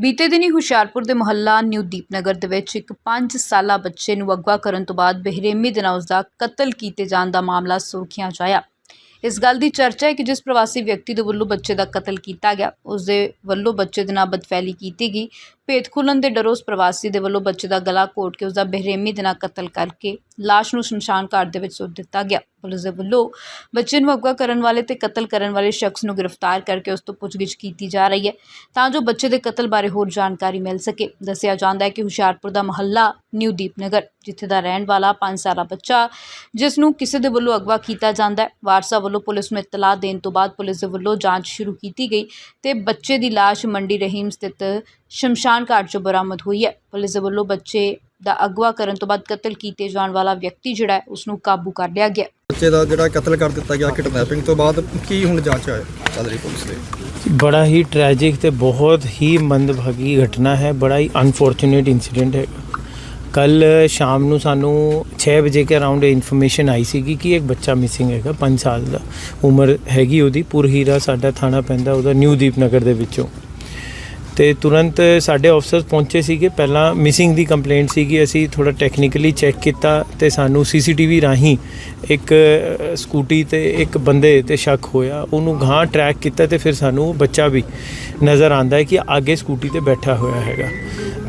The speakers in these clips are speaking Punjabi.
ਬੀਤੇ ਦਿਨੀ ਹੁਸ਼ਿਆਰਪੁਰ ਦੇ ਮੁਹੱਲਾ ਨਿਊ ਦੀਪਨਗਰ ਦੇ ਵਿੱਚ ਇੱਕ 5 ਸਾਲਾ ਬੱਚੇ ਨੂੰ ਅਗਵਾ ਕਰਨ ਤੋਂ ਬਾਅਦ ਬਹਿਰੇਮੀ ਦੇ ਨਾਲ ਉਸ ਦਾ ਕਤਲ ਕੀਤੇ ਜਾਣ ਦਾ ਮਾਮਲਾ ਸੁਰਖੀਆਂ 'ਚ ਆਇਆ। ਇਸ ਗੱਲ ਦੀ ਚਰਚਾ ਹੈ ਕਿ ਜਿਸ ਪ੍ਰਵਾਸੀ ਵਿਅਕਤੀ ਦੇ ਵੱਲੋਂ ਬੱਚੇ ਦਾ ਕਤਲ ਕੀਤਾ ਗਿਆ ਉਸ ਦੇ ਵੱਲੋਂ ਬੱਚੇ ਦੇ ਨਾਲ ਬਦਫੈਲੀ ਕੀਤੀ ਗਈ ਭੇਤ ਖੁੱਲਣ ਦੇ ਡਰੋਂ ਉਸ ਪ੍ਰਵਾਸੀ ਦੇ ਵੱਲੋਂ ਬੱਚੇ ਦਾ ਗਲਾ ਘੋਟ ਕੇ ਉਸ ਦਾ ਬੇਰਹਿਮੀ ਦੇ ਨਾਲ ਕਤਲ ਕਰਕੇ ਲਾਸ਼ ਨੂੰ ਸ਼ਮਸ਼ਾਨ ਘਾਟ ਦੇ ਵਿੱਚ ਸੁੱਟ ਦਿੱਤਾ ਗਿਆ। ਪੁਲਿਸ ਦੇ ਵੱਲੋਂ ਬੱਚੇ ਨੂੰ ਅਗਵਾ ਕਰਨ ਵਾਲੇ ਤੇ ਕਤਲ ਕਰਨ ਵਾਲੇ ਸ਼ਖਸ ਨੂੰ ਗ੍ਰਿਫਤਾਰ ਕਰਕੇ ਉਸ ਤੋਂ ਪੁੱਛਗਿੱਛ ਕੀਤੀ ਜਾ ਰਹੀ ਹੈ ਤਾਂ ਜੋ ਬੱਚੇ ਦੇ ਕਤਲ ਬਾਰੇ ਹੋਰ ਜਾਣਕਾਰੀ ਮਿਲ ਸਕੇ। ਦੱਸਿਆ ਜਾਂਦਾ ਹੈ ਕਿ ਹੁਸ਼ਿਆਰਪੁਰ ਦਾ ਮਹੱਲਾ ਨਿਊ ਦੀਪਨਗਰ, ਜਿੱਥੇ ਦਾ ਰਹਿਣ ਵਾਲਾ 5 ਸਾਲਾ ਬੱਚਾ, ਜਿਸ ਨੂੰ ਕਿਸੇ ਦੇ ਵੱਲੋਂ ਅਗਵਾ ਕੀਤਾ ਜਾਂਦਾ ਹੈ। ਵਾਰਸਾ ਵੱਲੋਂ ਪੁਲਿਸ ਨੂੰ ਇਤਲਾਹ ਦੇਣ ਤੋਂ ਬਾਅਦ ਪੁਲਿਸ ਦੇ ਵੱਲੋਂ ਜਾਂਚ ਸ਼ੁਰੂ ਕੀਤੀ ਗਈ ਤੇ ਬੱਚੇ ਦੀ ਲਾਸ਼ ਮੰਡੀ ਰਹੀਮ ਸਥਿਤ ਸ਼ਮਸ਼ਾਨ ਘਾਟ 'ਚੋਂ ਬਰਾਮਦ ਹੋਈ ਹੈ। ਪੁਲਿਸ ਦੇ ਵੱਲੋਂ ਬੱਚੇ ਦਾ ਅਗਵਾ ਕਰਨ ਤੋਂ ਬਾਅਦ ਕਤਲ ਕੀਤੇ ਜਾਣ ਵਾਲਾ ਵਿਅਕਤੀ ਜਿਹੜਾ ਹੈ ਉਸ ਨੂੰ ਕਾਬੂ ਕਰ ਲਿਆ ਗਿਆ। ਬੱਚੇ ਦਾ ਜਿਹੜਾ ਕਤਲ ਕਰ ਦਿੱਤਾ ਗਿਆ ਕਿਡਨੈਪਿੰਗ ਤੋਂ ਬਾਅਦ ਕੀ ਹੁਣ ਜਾਂਚ ਹੈ ਚੱਲ ਰਹੀ ਪੁਲਿਸ ਦੀ? ਬੜਾ ਹੀ ਟ੍ਰੈਜਿਕ ਤੇ ਬਹੁਤ ਹੀ ਮੰਦਭਾਗੀ ਘਟਨਾ ਹੈ। ਬੜਾ ਹੀ ਅਨਫੋਰਚੂਨੇਟ ਇਨਸੀਡੈਂਟ ਹੈ। ਕੱਲ ਸ਼ਾਮ ਨੂੰ ਸਾਨੂੰ 6 ਵਜੇ ਕੇ ਅਰਾਊਂਡ ਇਨਫੋਰਮੇਸ਼ਨ ਆਈ ਸੀਗੀ ਕਿ ਇੱਕ ਬੱਚਾ ਮਿਸਿੰਗ ਹੈਗਾ 5 ਸਾਲ ਦਾ। ਉਮਰ ਹੈਗੀ ਉਹਦੀ। ਪੁਰਹੀਰਾ ਸਾਡਾ ਥਾਣਾ ਪੈਂਦਾ ਉਹਦਾ ਨਿਊ ਦੀਪਨਗਰ ਦੇ ਵਿੱਚੋਂ। ਤੇ ਤੁਰੰਤ ਸਾਡੇ ਆਫਸਰਸ ਪਹੁੰਚੇ ਸੀਗੇ। ਪਹਿਲਾਂ ਮਿਸਿੰਗ ਦੀ ਕੰਪਲੇਂਟ ਸੀਗੀ। ਅਸੀਂ ਥੋੜਾ ਟੈਕਨੀਕਲੀ ਚੈੱਕ ਕੀਤਾ ਤੇ ਸਾਨੂੰ ਸੀਸੀਟੀਵੀ ਰਾਹੀਂ ਇੱਕ ਸਕੂਟੀ ਤੇ ਇੱਕ ਬੰਦੇ ਤੇ ਸ਼ੱਕ ਹੋਇਆ। ਉਹਨੂੰ ਗਾਂ ਟਰੈਕ ਕੀਤਾ ਤੇ ਫਿਰ ਸਾਨੂੰ ਉਹ ਬੱਚਾ ਵੀ ਨਜ਼ਰ ਆਂਦਾ ਹੈ ਕਿ ਅੱਗੇ ਸਕੂਟੀ ਤੇ ਬੈਠਾ ਹੋਇਆ ਹੈਗਾ।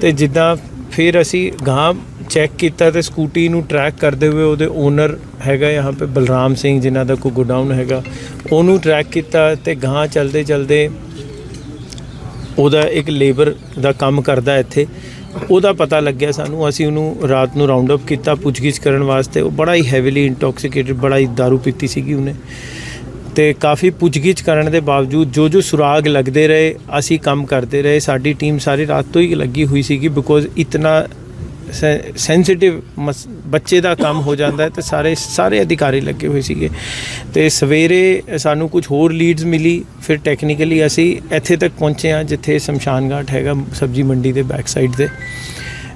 ਤੇ ਜਿੱਦਾਂ ਫਿਰ ਅਸੀਂ ਗਾਂ ਚੈੱਕ ਕੀਤਾ ਤੇ ਸਕੂਟੀ ਨੂੰ ਟਰੈਕ ਕਰਦੇ ਹੋਏ ਉਹਦੇ ਓਨਰ ਹੈਗਾ ਯਹਾਂ ਪੇ ਬਲਰਾਮ ਸਿੰਘ ਜਿਨ੍ਹਾਂ ਦਾ ਕੋ ਗੋਡਾਊਨ ਹੈਗਾ, ਉਹਨੂੰ ਟਰੈਕ ਕੀਤਾ ਤੇ ਗਾਂ ਚਲਦੇ ਚਲਦੇ ਉਹਦਾ ਇੱਕ ਲੇਬਰ ਦਾ ਕੰਮ ਕਰਦਾ ਇੱਥੇ। ਉਹਦਾ ਪਤਾ ਲੱਗਿਆ ਸਾਨੂੰ, ਅਸੀਂ ਉਹਨੂੰ ਰਾਤ ਨੂੰ ਰਾਉਂਡ ਅਪ ਕੀਤਾ, ਪੁੱਛਗਿੱਛ ਕਰਨ ਵਾਸਤੇ। ਉਹ ਬੜਾ ਹੀ ਹੈਵੀਲੀ ਇੰਟੌਕਸੀਕੇਟਡ ਬੜਾ ਹੀ दारू ਪੀਤੀ ਸੀਗੀ ਉਹਨੇ। ਤੇ ਕਾਫੀ ਪੁੱਛਗਿੱਛ ਕਰਨ ਦੇ ਬਾਵਜੂਦ ਜੋ ਜੋ ਸੁਰਾਗ ਲੱਗਦੇ ਰਹੇ, ਅਸੀਂ ਕੰਮ ਕਰਦੇ ਰਹੇ। ਸਾਡੀ ਟੀਮ ਸਾਰੀ ਰਾਤ ਤੋਂ ਹੀ ਲੱਗੀ ਹੋਈ ਸੀਗੀ ਬਿਕੋਜ਼ ਇਤਨਾ ਸੈਂਸਿਟਿਵ ਬੱਚੇ ਦਾ ਕੰਮ ਹੋ ਜਾਂਦਾ ਹੈ ਤੇ ਸਾਰੇ ਸਾਰੇ ਅਧਿਕਾਰੀ ਲੱਗੇ ਹੋਏ ਸੀਗੇ। ਤੇ ਸਵੇਰੇ ਸਾਨੂੰ ਕੁਝ ਹੋਰ ਲੀਡਸ ਮਿਲੀ, ਫਿਰ ਟੈਕਨੀਕਲੀ ਅਸੀਂ ਇੱਥੇ ਤੱਕ ਪਹੁੰਚੇ ਹਾਂ, ਜਿੱਥੇ ਸ਼ਮਸ਼ਾਨ ਘਾਟ ਹੈਗਾ ਸਬਜੀ ਮੰਡੀ ਦੇ ਬੈਕ ਸਾਈਡ ਤੇ।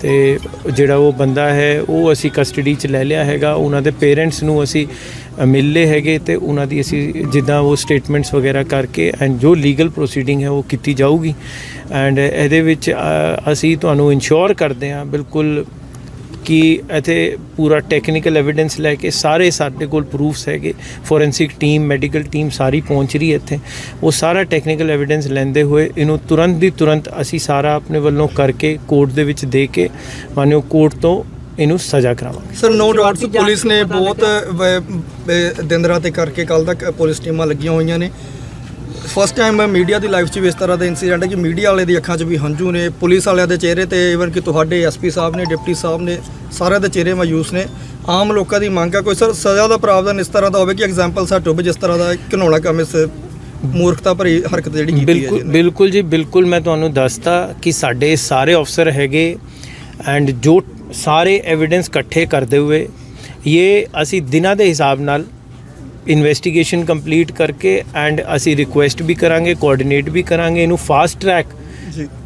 ਤੇ ਜਿਹੜਾ ਉਹ ਬੰਦਾ ਹੈ ਉਹ ਅਸੀਂ ਕਸਟਡੀ 'ਚ ਲੈ ਲਿਆ ਹੈਗਾ। ਉਹਨਾਂ ਦੇ ਪੇਰੈਂਟਸ ਨੂੰ ਅਸੀਂ ਅ, ਮਿਲ ਲਏ ਹੈਗੇ ਤੇ ਉਹਨਾਂ ਦੀ ਅਸੀਂ ਜਿੱਦਾਂ ਉਹ ਸਟੇਟਮੈਂਟਸ ਵਗੈਰਾ ਕਰਕੇ ਐਂਡ ਜੋ ਲੀਗਲ ਪ੍ਰੋਸੀਡਿੰਗ ਹੈ ਉਹ ਕੀਤੀ ਜਾਊਗੀ। ਐਂਡ ਇਹਦੇ ਵਿੱਚ ਅਸੀਂ ਤੁਹਾਨੂੰ ਇਨਸ਼ੋਰ ਕਰਦੇ ਹਾਂ ਬਿਲਕੁਲ ਕਿ ਇੱਥੇ ਪੂਰਾ ਟੈਕਨੀਕਲ ਐਵੀਡੈਂਸ ਲੈ ਕੇ ਸਾਰੇ ਸਾਡੇ ਕੋਲ ਪ੍ਰੂਫਸ ਹੈਗੇ। ਫੋਰੈਂਸਿਕ ਟੀਮ ਮੈਡੀਕਲ ਟੀਮ ਸਾਰੀ ਪਹੁੰਚ ਰਹੀ ਹੈ ਇੱਥੇ। ਉਹ ਸਾਰਾ ਟੈਕਨੀਕਲ ਐਵੀਡੈਂਸ ਲੈਂਦੇ ਹੋਏ ਇਹਨੂੰ ਤੁਰੰਤ ਦੀ ਤੁਰੰਤ ਅਸੀਂ ਸਾਰਾ ਆਪਣੇ ਵੱਲੋਂ ਕਰਕੇ ਕੋਰਟ ਦੇ ਵਿੱਚ ਦੇ ਕੇ ਮਾਨਿਓ ਕੋਰਟ ਤੋਂ ਇਹਨੂੰ ਸਜ਼ਾ ਕਰਾਵਾਂਗੇ। ਸਰ ਨੋ ਡਾਊਟਸ ਪੁਲਿਸ ਨੇ ਬਹੁਤ ਦਿਨ ਰਾਤ ਕਰਕੇ ਕੱਲ ਤੱਕ ਪੁਲਿਸ ਟੀਮਾਂ ਲੱਗੀਆਂ ਹੋਈਆਂ ਨੇ। ਫਸਟ ਟਾਈਮ ਮੀਡੀਆ ਦੀ ਲਾਈਫ 'ਚ ਵੀ ਇਸ ਤਰ੍ਹਾਂ ਦਾ ਇਨਸੀਡੈਂਟ ਹੈ ਕਿ ਮੀਡੀਆ ਵਾਲੇ ਦੀ ਅੱਖਾਂ 'ਚ ਵੀ ਹੰਝੂ ਨੇ ਪੁਲਿਸ ਵਾਲਿਆਂ ਦੇ ਚਿਹਰੇ ਤੇ ਇਵਨ ਕਿ ਤੁਹਾਡੇ ਐਸਪੀ ਸਾਹਿਬ ਨੇ ਡਿਪਟੀ ਸਾਹਿਬ ਨੇ ਸਾਰਿਆਂ ਦੇ ਚਿਹਰੇ ਮਾਯੂਸ ਨੇ ਆਮ ਲੋਕਾਂ ਦੀ ਮੰਗ ਹੈ ਕੋਈ ਸਰ ਸਜ਼ਾ ਦਾ ਪ੍ਰਾਵਧਾਨ ਇਸ ਤਰ੍ਹਾਂ ਦਾ ਹੋਵੇ ਕਿ ਐਗਜ਼ਾਮਪਲ ਸੈੱਟ ਹੋਵੇ ਜਿਸ ਤਰ੍ਹਾਂ ਦਾ ਘਿਨਾਉਣਾ ਕੰਮ ਇਸ ਮੂਰਖਤਾ ਭਰੀ ਹਰਕਤ ਜਿਹੜੀ ਕੀਤੀ ਹੈ ਬਿਲਕੁਲ। ਬਿਲਕੁਲ ਜੀ ਬਿਲਕੁਲ ਮੈਂ ਤੁਹਾਨੂੰ ਦੱਸਤਾ ਕਿ ਸਾਡੇ ਸਾਰੇ ਅਫਸਰ ਹੈਗੇ ਐਂਡ ਜੋ ਸਾਰੇ ਐਵੀਡੈਂਸ ਇਕੱਠੇ ਕਰਦੇ ਹੋਏ ਇਹ ਅਸੀਂ ਦਿਨਾਂ ਦੇ ਹਿਸਾਬ ਨਾਲ ਇਨਵੈਸਟੀਗੇਸ਼ਨ ਕੰਪਲੀਟ ਕਰਕੇ ਐਂਡ ਅਸੀਂ ਰਿਕੁਐਸਟ ਵੀ ਕਰਾਂਗੇ ਕੋਆਰਡੀਨੇਟ ਵੀ ਕਰਾਂਗੇ ਇਹਨੂੰ ਫਾਸਟ ਟਰੈਕ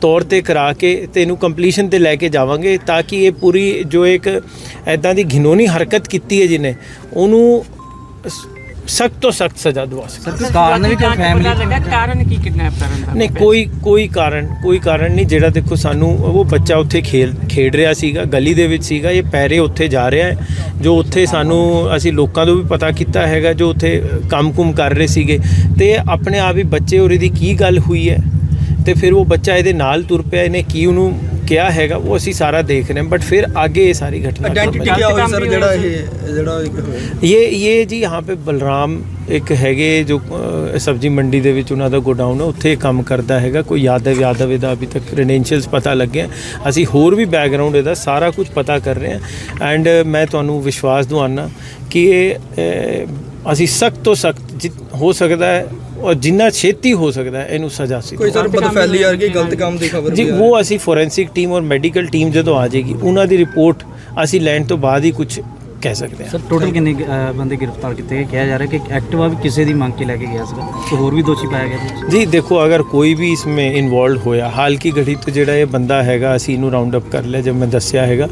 ਤੌਰ ਤੇ ਕਰਾ ਕੇ ਤੇ ਇਹਨੂੰ ਕੰਪਲੀਸ਼ਨ ਤੇ ਲੈ ਕੇ ਜਾਵਾਂਗੇ ਤਾਂ ਕਿ ਇਹ ਪੂਰੀ ਜੋ ਇੱਕ ਐਦਾਂ ਦੀ ਘਿਨੌਣੀ ਹਰਕਤ ਕੀਤੀ ਹੈ ਜਿਹਨੇ ਉਹਨੂੰ ਸਖਤ ਤੋਂ ਸਖਤ ਸਜ਼ਾ ਦਵਾ ਸਕੇ ਕਾਰਨ ਵੀ ਕੋਈ ਫੈਮਿਲੀ ਲੱਗਾ ਕਾਰਨ ਕੀ ਕਿਡਨੈਪ ਕਰਨ ਦਾ ਨਹੀਂ ਕੋਈ ਕੋਈ ਕਾਰਨ ਕੋਈ ਕਾਰਨ ਨਹੀਂ ਜਿਹੜਾ ਦੇਖੋ ਸਾਨੂੰ ਉਹ ਬੱਚਾ ਉੱਥੇ ਖੇਲ ਖੇਡ ਰਿਹਾ ਸੀਗਾ ਗਲੀ ਦੇ ਵਿੱਚ ਸੀਗਾ ਇਹ ਪੈਰੇ ਉੱਥੇ ਜਾ ਰਿਹਾ ਹੈ ਜੋ ਉੱਥੇ ਸਾਨੂੰ ਅਸੀਂ ਲੋਕਾਂ ਤੋਂ ਵੀ ਪਤਾ ਕੀਤਾ ਹੈਗਾ ਜੋ ਉੱਥੇ ਕੰਮ-ਕੁਮ ਕਰ ਰਹੇ ਸੀਗੇ ਤੇ ਆਪਣੇ ਆਪ ਹੀ ਬੱਚੇ ਔਰ ਇਹਦੀ ਕੀ ਗੱਲ ਹੋਈ ਹੈ ਤੇ ਫਿਰ ਉਹ ਬੱਚਾ ਇਹਦੇ ਨਾਲ ਤੁਰ ਪਿਆ ਇਹਨੇ ਕੀ ਉਹਨੂੰ ਕਿਹਾ ਹੈਗਾ ਉਹ ਅਸੀਂ ਸਾਰਾ ਦੇਖ ਰਹੇ ਹਾਂ ਬਟ ਫਿਰ आगे ये सारी घटना ਆਇਡੈਂਟੀਟੀ क्या हुई सर ਜਿਹੜਾ ਇਹ ਜਿਹੜਾ ਇੱਕ ਹੋਇਆ ये ये जी यहाँ ਇੱਕ ਹੈਗੇ ਜੋ ਸਬਜ਼ੀ ਮੰਡੀ ਦੇ ਵਿੱਚ ਉਹਨਾਂ ਦਾ ਗੋਡਾਊਨ ਹੈ ਉੱਥੇ ਇਹ ਕੰਮ ਕਰਦਾ ਹੈਗਾ। ਕੋਈ ਯਾਦਵ ਯਾਦਵ ਇਹਦਾ ਅਭੀ ਤੱਕ ਕ੍ਰੈਡੈਂਸ਼ੀਅਲਸ ਪਤਾ ਲੱਗੇ ਹੈ। ਅਸੀਂ ਹੋਰ ਵੀ ਬੈਕਗ੍ਰਾਉਂਡ ਇਹਦਾ ਸਾਰਾ ਕੁਝ ਪਤਾ ਕਰ ਰਹੇ ਹਾਂ। ਐਂਡ ਮੈਂ ਤੁਹਾਨੂੰ ਵਿਸ਼ਵਾਸ ਦਿਵਾਨਾ ਕਿ ਇਹ ਅਸੀਂ ਸਖਤ ਤੋਂ ਸਖਤ ਹੋ ਸਕਦਾ ਹੈ ਔਰ ਜਿੰਨਾ ਛੇਤੀ ਹੋ ਸਕਦਾ ਹੈ ਇਹਨੂੰ ਸਜ਼ਾ ਸੀ। ਕੋਈ ਸਰ ਬਦਫੈਲੀ ਵਰਗੀ ਗਲਤ ਕੰਮ ਦੀ ਖਬਰ ਜੀ ਉਹ ਅਸੀਂ ਫੋਰੈਂਸਿਕ ਟੀਮ ਔਰ ਮੈਡੀਕਲ ਟੀਮ ਜਦੋਂ ਆ ਜਾਏਗੀ ਉਹਨਾਂ ਦੀ ਰਿਪੋਰਟ ਅਸੀਂ ਲੈਣ ਤੋਂ ਬਾਅਦ ਹੀ ਕੁਝ ਕਹਿ ਸਕਦੇ ਹਾਂ। ਸਰ ਟੋਟਲ ਕਿੰਨੇ ਬੰਦੇ ਗ੍ਰਿਫਤਾਰ ਕੀਤੇ ਗਏ? ਕਿਹਾ ਜਾ ਰਿਹਾ ਕਿ ਐਕਟਿਵਾ ਵੀ ਕਿਸੇ ਦੀ ਮੰਗ ਕੇ ਲੈ ਕੇ ਗਿਆ ਸੀਗਾ ਤੇ ਹੋਰ ਵੀ ਦੋਸ਼ੀ ਪਾਇਆ ਗਿਆ ਸੀ? ਜੀ ਦੇਖੋ ਅਗਰ ਕੋਈ ਵੀ ਇਸਮੇ ਇਨਵੋਲਡ ਹੋਇਆ ਹਾਲ ਕੀ ਘੜੀ ਤੋਂ ਜਿਹੜਾ ਇਹ ਬੰਦਾ ਹੈਗਾ ਅਸੀਂ ਇਹਨੂੰ ਰਾਉਂਡ ਅਪ ਕਰ ਲਿਆ ਜਦ ਮੈਂ ਦੱਸਿਆ ਹੈਗਾ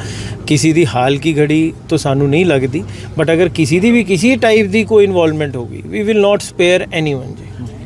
ਕਿਸੇ ਦੀ ਹਾਲ ਕੀ ਘੜੀ ਤੋਂ ਸਾਨੂੰ ਨਹੀਂ ਲੱਗਦੀ ਬਟ ਅਗਰ ਕਿਸੇ ਦੀ ਵੀ ਕਿਸੇ ਟਾਈਪ ਦੀ ਕੋਈ ਇਨਵੋਲਵਮੈਂਟ ਹੋਗੀ we will not spare anyone ਜੀ।